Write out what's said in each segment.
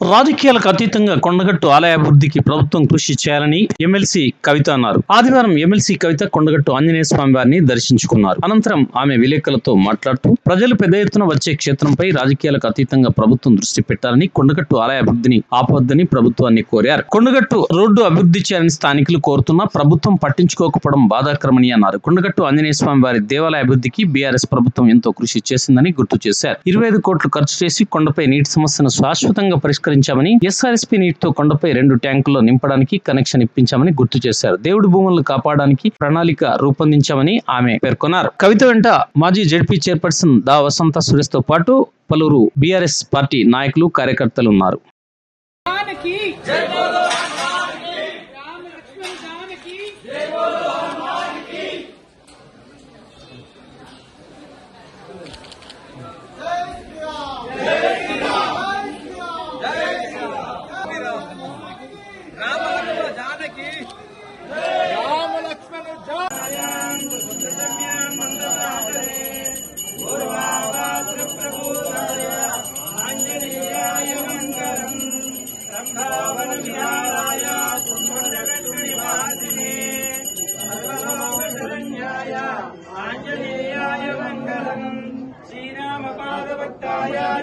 రాజకీయాలకు అతీతంగా కొండగట్టు ఆలయ అభివృద్ధికి ప్రభుత్వం కృషి చేయాలని ఎమ్మెల్సీ కవిత అన్నారు. ఆదివారం ఎమ్మెల్సీ కవిత కొండగట్టు ఆంజనేయ స్వామి వారిని దర్శించుకున్నారు. అనంతరం ఆమె విలేకరులతో మాట్లాడుతూ ప్రజలు పెద్ద ఎత్తున వచ్చే క్షేత్రంపై రాజకీయాలకు అతీతంగా ప్రభుత్వం దృష్టి పెట్టాలని కొండగట్టు ఆలయ అభివృద్ధిని ఆపొద్దని ప్రభుత్వాన్ని కోరారు. కొండగట్టు రోడ్డు అభివృద్ధి చేయాలని స్థానికులు కోరుతున్నా ప్రభుత్వం పట్టించుకోకపోవడం బాధాకరమని అన్నారు. కొండగట్టు ఆంజనేయ స్వామి వారి దేవాలయ అభివృద్ధికి బీఆర్ఎస్ ప్రభుత్వం ఎంతో కృషి చేసిందని గుర్తు చేశారు. ఇరవై ఐదు కోట్లు ఖర్చు చేసి కొండపై నీటి సమస్యను శాశ్వతంగా పరిష్కరించామని ఎస్ఆర్ఎస్పీ నీటితో కొండపై రెండు ట్యాంకుల్లో నింపడానికి కనెక్షన్ ఇప్పించామని గుర్తు చేశారు. దేవుడి భూములను కాపాడడానికి ప్రణాళిక రూపొందించామని ఆమె పేర్కొన్నారు. కవిత వెంట మాజీ జడ్పీ చైర్పర్సన్ దా వసంత సురేష్తో పాటు పలువురు బీఆర్ఎస్ పార్టీ నాయకులు కార్యకర్తలు ఉన్నారు.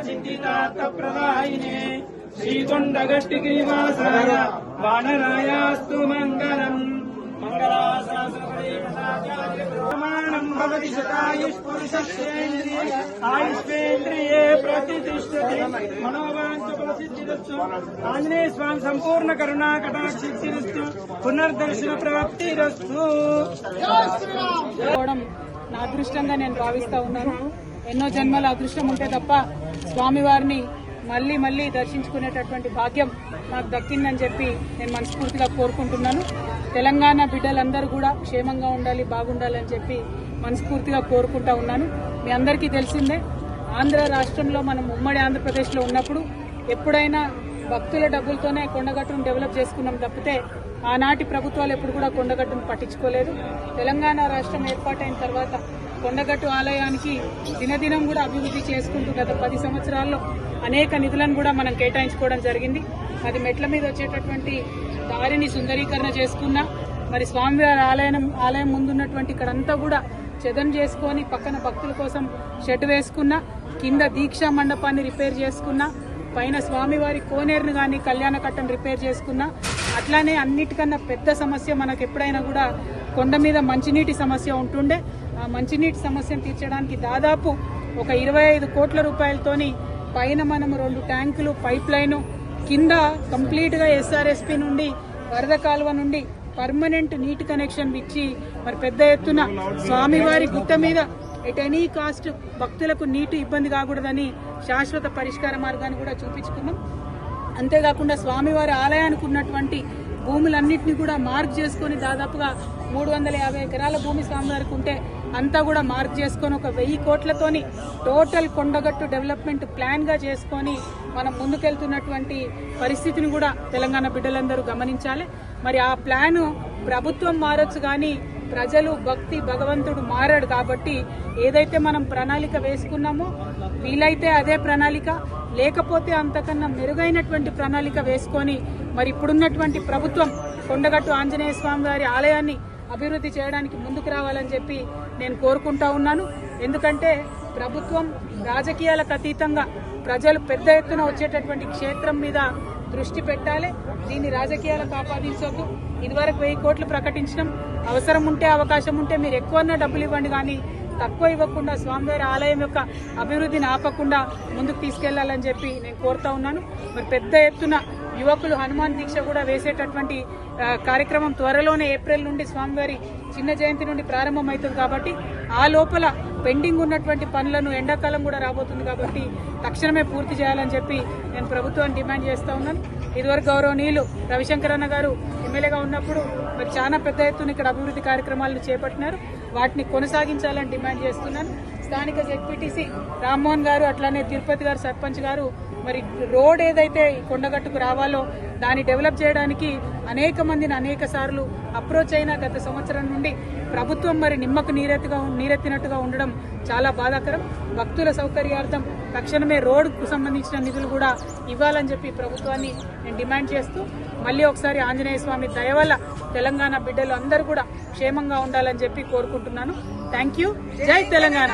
శ్రీరామపాదభక్తాయ చింతితార్థప్రదాయినే శ్రీకొండగట్టి గిరివాసాయ వానరాయాస్తు మంగళం మంగళాశాసనం భవతి శతాయుష్పురుషేంద్రియ ఆయుష్ేంద్రియే ప్రతిష్టతి మనోవాంఛ ప్రసిద్ధిరస్తు ఆంజనేయ స్వామి సంపూర్ణ కరుణా కటాక్షిరస్తు పునర్దర్శన ప్రాప్తిరస్తు నా అదృష్టంగా నేను భావిస్తా ఉన్నాను. ఎన్నో జన్మల అదృష్టం ఉంటే తప్ప స్వామివారిని మళ్ళీ మళ్ళీ దర్శించుకునేటటువంటి భాగ్యం నాకు దక్కిందని చెప్పి నేను మనస్ఫూర్తిగా కోరుకుంటున్నాను. తెలంగాణ బిడ్డలందరూ కూడా క్షేమంగా ఉండాలి బాగుండాలని చెప్పి మనస్ఫూర్తిగా కోరుకుంటా ఉన్నాను. మీ అందరికీ తెలిసిందే ఆంధ్ర రాష్ట్రంలో మనం ఉమ్మడి ఆంధ్రప్రదేశ్లో ఉన్నప్పుడు ఎప్పుడైనా భక్తుల డబ్బులతోనే కొండగట్టును డెవలప్ చేసుకున్నాం తప్పితే ఆనాటి ప్రభుత్వాలు ఎప్పుడు కూడా కొండగట్టును పట్టించుకోలేదు. తెలంగాణ రాష్ట్రం ఏర్పాటైన తర్వాత కొండగట్టు ఆలయానికి దినదినం కూడా అభివృద్ధి చేసుకుంటూ గత పది సంవత్సరాల్లో అనేక నిధులను కూడా మనం కేటాయించుకోవడం జరిగింది. అది మెట్ల మీద వచ్చేటటువంటి దారిని సుందరీకరణ చేసుకున్నా మరి స్వామివారి ఆలయం ఆలయం ముందున్నటువంటి ఇక్కడంతా కూడా చెదం చేసుకొని పక్కన భక్తుల కోసం షెడ్ వేసుకున్నా కింద దీక్షా మండపాన్ని రిపేర్ చేసుకున్నా పైన స్వామివారి కోనేరును కానీ కళ్యాణ కట్టను రిపేర్ చేసుకున్నా అట్లానే అన్నిటికన్నా పెద్ద సమస్య మనకు ఎప్పుడైనా కూడా కొండ మీద మంచినీటి సమస్య ఉంటుండే. మంచినీటి సమస్యను తీర్చడానికి దాదాపు ఒక ఇరవై ఐదు కోట్ల రూపాయలతోని పైన మనం రెండు ట్యాంకులు పైప్ లైను కింద కంప్లీట్గా ఎస్ఆర్ఎస్పి నుండి వరద కాలువ నుండి పర్మనెంట్ నీటి కనెక్షన్ ఇచ్చి మరి పెద్ద ఎత్తున స్వామివారి గుట్ట మీద ఎట్ ఎనీ కాస్ట్ భక్తులకు నీటి ఇబ్బంది కాకూడదని శాశ్వత పరిష్కార మార్గాన్ని కూడా చూపించుకున్నాం. అంతేకాకుండా స్వామివారి ఆలయానికి ఉన్నటువంటి భూములన్నింటినీ కూడా మార్క్ చేసుకొని దాదాపుగా మూడు వందల యాభై ఎకరాల భూమి స్వామివారికి ఉంటే అంతా కూడా మార్క్ చేసుకొని ఒక వెయ్యి కోట్లతోని టోటల్ కొండగట్టు డెవలప్మెంట్ ప్లాన్గా చేసుకొని మనం ముందుకెళ్తున్నటువంటి పరిస్థితిని కూడా తెలంగాణ బిడ్డలందరూ గమనించాలి. మరి ఆ ప్లాను ప్రభుత్వం మారచ్చు కానీ ప్రజలు భక్తి భగవంతుడు మారాడు కాబట్టి ఏదైతే మనం ప్రణాళిక వేసుకున్నామో వీలైతే అదే ప్రణాళిక లేకపోతే అంతకన్నా మెరుగైనటువంటి ప్రణాళిక వేసుకొని మరి ఇప్పుడున్నటువంటి ప్రభుత్వం కొండగట్టు ఆంజనేయ స్వామి వారి ఆలయాన్ని అభివృద్ధి చేయడానికి ముందుకు రావాలని చెప్పి నేను కోరుకుంటా ఉన్నాను. ఎందుకంటే ప్రభుత్వం రాజకీయాలకు అతీతంగా ప్రజలు పెద్ద ఎత్తున వచ్చేటటువంటి క్షేత్రం మీద దృష్టి పెట్టాలి. దీన్ని రాజకీయాలకు ఆపాదించొద్దు ఇదివరకు వెయ్యి కోట్లు ప్రకటించడం అవసరం ఉంటే అవకాశం ఉంటే మీరు ఎక్కువన్నా డబ్బులు ఇవ్వండి కానీ తక్కువ ఇవ్వకుండా స్వామివారి ఆలయం యొక్క అభివృద్ధిని ఆపకుండా ముందుకు తీసుకెళ్ళాలని చెప్పి నేను కోరుతా ఉన్నాను. మరి పెద్ద ఎత్తున యువకులు హనుమాన్ దీక్ష కూడా వేసేటటువంటి కార్యక్రమం త్వరలోనే ఏప్రిల్ నుండి స్వామివారి చిన్న జయంతి నుండి ప్రారంభమవుతుంది కాబట్టి ఆ లోపల పెండింగ్ ఉన్నటువంటి పనులను ఎండాకాలం కూడా రాబోతుంది కాబట్టి తక్షణమే పూర్తి చేయాలని చెప్పి నేను ప్రభుత్వాన్ని డిమాండ్ చేస్తూ ఉన్నాను. ఇదివరకు గౌరవనీయులు రవిశంకర్ అన్న గారు ఎమ్మెల్యేగా ఉన్నప్పుడు మరి చాలా పెద్ద ఎత్తున ఇక్కడ అభివృద్ధి కార్యక్రమాలను చేపట్టినారు. వాటిని కొనసాగించాలని డిమాండ్ చేస్తున్నాను. స్థానిక జెడ్పీటీసీ రామ్మోహన్ గారు అట్లానే తిరుపతి గారు సర్పంచ్ గారు మరి రోడ్ ఏదైతే కొండగట్టుకు రావాలో దాన్ని డెవలప్ చేయడానికి అనేక మందిని అనేక సార్లు అప్రోచ్ అయిన గత సంవత్సరం నుండి ప్రభుత్వం మరి నిమ్మకు నీరెత్తుగా నీరెత్తినట్టుగా ఉండడం చాలా బాధాకరం. భక్తుల సౌకర్యార్థం తక్షణమే రోడ్డుకు సంబంధించిన నిధులు కూడా ఇవ్వాలని చెప్పి ప్రభుత్వాన్ని నేను డిమాండ్ చేస్తూ మళ్ళీ ఒకసారి ఆంజనేయ స్వామి దయ వల్ల తెలంగాణ బిడ్డలు అందరూ కూడా క్షేమంగా ఉండాలని చెప్పి కోరుకుంటున్నాను. థ్యాంక్ యూ జై తెలంగాణ.